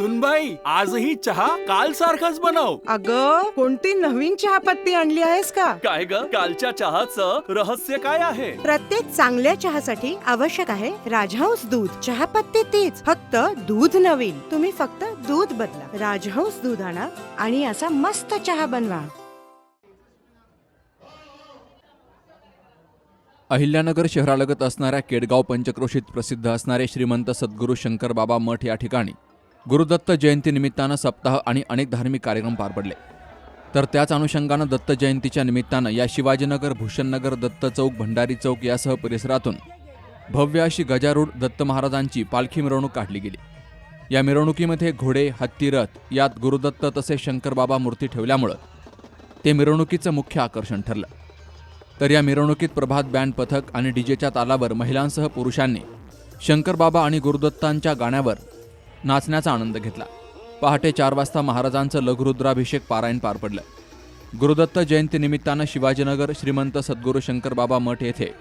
सुनबाई आजही चहा काल सारखाच बनव. अग कोणती नवीन चहापत्ती आणली आहेस का? काय ग? कालच्या चहाचं रहस्य काय आहे? प्रत्येक चांगल्या चहासाठी आवश्यक आहे राजहंस दूध. चहापत्ती तीच फक्त दूध नवीन. तुम्ही फक्त दूध बदला. राजहंस दूध आणा आणि असा मस्त चहा बनवा. अहिल्यानगर शहरालगत असणाऱ्या केडगाव पंचक्रोशीत प्रसिद्ध असणारे श्रीमंत सद्गुरू शंकर बाबा मठ या ठिकाणी गुरुदत्त जयंतीनिमित्तानं सप्ताह आणि अनेक धार्मिक कार्यक्रम पार पडले. तर त्याच अनुषंगानं दत्त जयंतीच्या निमित्तानं या शिवाजीनगर भूषणनगर दत्त चौक भंडारी चौक यासह परिसरातून भव्य अशी गजारूढ दत्त महाराजांची पालखी मिरवणूक काढली गेली. या मिरवणुकीमध्ये घोडे हत्ती रथ यात गुरुदत्त तसेच शंकरबाबा मूर्ती ठेवल्यामुळं ते मिरवणुकीचं मुख्य आकर्षण ठरलं. तर या मिरवणुकीत प्रभात बँड पथक आणि डीजेच्या तालावर महिलांसह पुरुषांनी शंकरबाबा आणि गुरुदत्तांच्या गाण्यावर नाचण्याचा आनंद घेतला. पहाटे चार वाजता महाराजांचं लघुरुद्राभिषेक पारायण पार पडलं. गुरुदत्त जयंतीनिमित्तानं शिवाजीनगर श्रीमंत सद्गुरू शंकरबाबा मठ येथे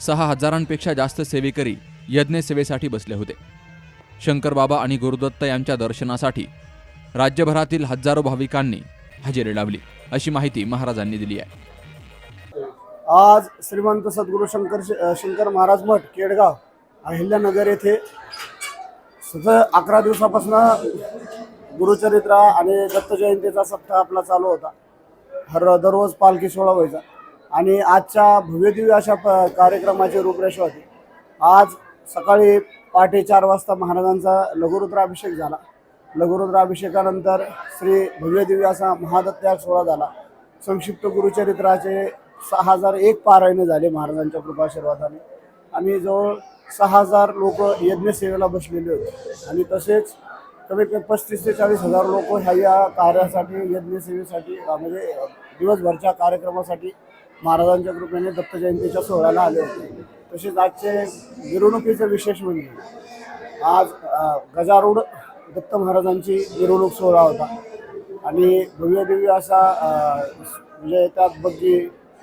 सहा हजारांपेक्षा जास्त सेवेकरी यज्ञसेवेसाठी बसले होते. शंकरबाबा आणि गुरुदत्त यांच्या दर्शनासाठी राज्यभरातील हजारो भाविकांनी हजेरी लावली अशी माहिती महाराजांनी दिली आहे. आज श्रीमंत सद्गुरू शंकर शंकर महाराज मठ केडगाव अहिल्यानगर येथे सतत अकरा दिवसापासून गुरुचरित्रा आणि दत्त जयंतीचा सप्ताह आपला चालू होता. हर दररोज पालखी सोहळा व्हायचा. आणि आजच्या भव्यदिव्य अशा प कार्यक्रमाची रूपरेषा होती. आज सकाळी पहाटे चार वाजता महाराजांचा लघुरुद्राभिषेक झाला. लघुरुद्राभिषेकानंतर श्री भव्यदिव्य असा महादत्याग सोहळा झाला. संक्षिप्त गुरुचरित्राचे सहा हजार एक पारायणे झाले महाराजांच्या कृपाशीर्वादाने. आणि जवळ सहा हजार लोक यज्ञसेवेला बसलेले होते. आणि तसेच कमीत कमी पस्तीस ते चाळीस हजार लोक ह्या या कार्यासाठी यज्ञसेवेसाठी म्हणजे दिवसभरच्या कार्यक्रमासाठी महाराजांच्या कृपेने दत्तजयंतीच्या सोहळ्याला आले होते. तसेच आजचे मिरवणुकीचं विशेष म्हणजे आज गजारूढ दत्त महाराजांची मिरवणूक सोहळा होता. आणि भव्य दिव्य असा म्हणजे त्यात बग्गी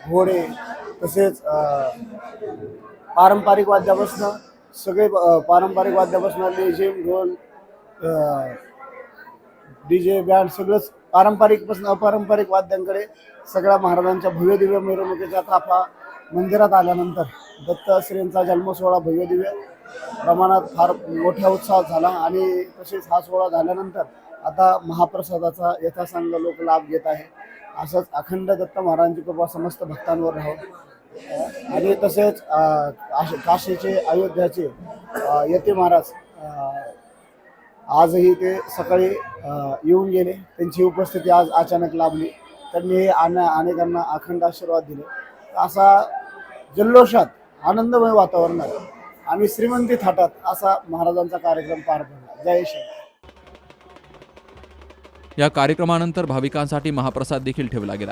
घोडे तसेच पारंपरिक वाद्यापासून सगळे पारंपरिक वाद्यापासून लेझिम ढोल डी जे बँड सगळंच पारंपरिकपासून अपारंपरिक वाद्यांकडे सगळ्या महाराजांच्या भव्य दिव्य मिरवणुकीचा ताफा मंदिरात आल्यानंतर दत्त श्रींचा जन्मसोहळा भव्य दिव्य प्रमाणात फार मोठ्या उत्साहात झाला आणि तसेच हा सोहळा झाल्यानंतर आता महाप्रसादाचा यथासांग लोक लाभ घेत आहे. असंच अखंड दत्त महाराजांची कृपा समस्त भक्तांवर राहो. आणि तसेच काशी- काशीचे अयोध्याचे यती महाराज आजही ते सकाळी येऊन गेले. त्यांची उपस्थिती आज अचानक लाभली. त्यांनी अने अनेकांना अखंड आशीर्वाद दिले. असा जल्लोषात आनंदमय वातावरणात आणि श्रीमंती थाटात असा महाराजांचा कार्यक्रम पार पडला. जय श्री या कार्यक्रमानंतर भाविकांसाठी महाप्रसाद देखील ठेवला गेला.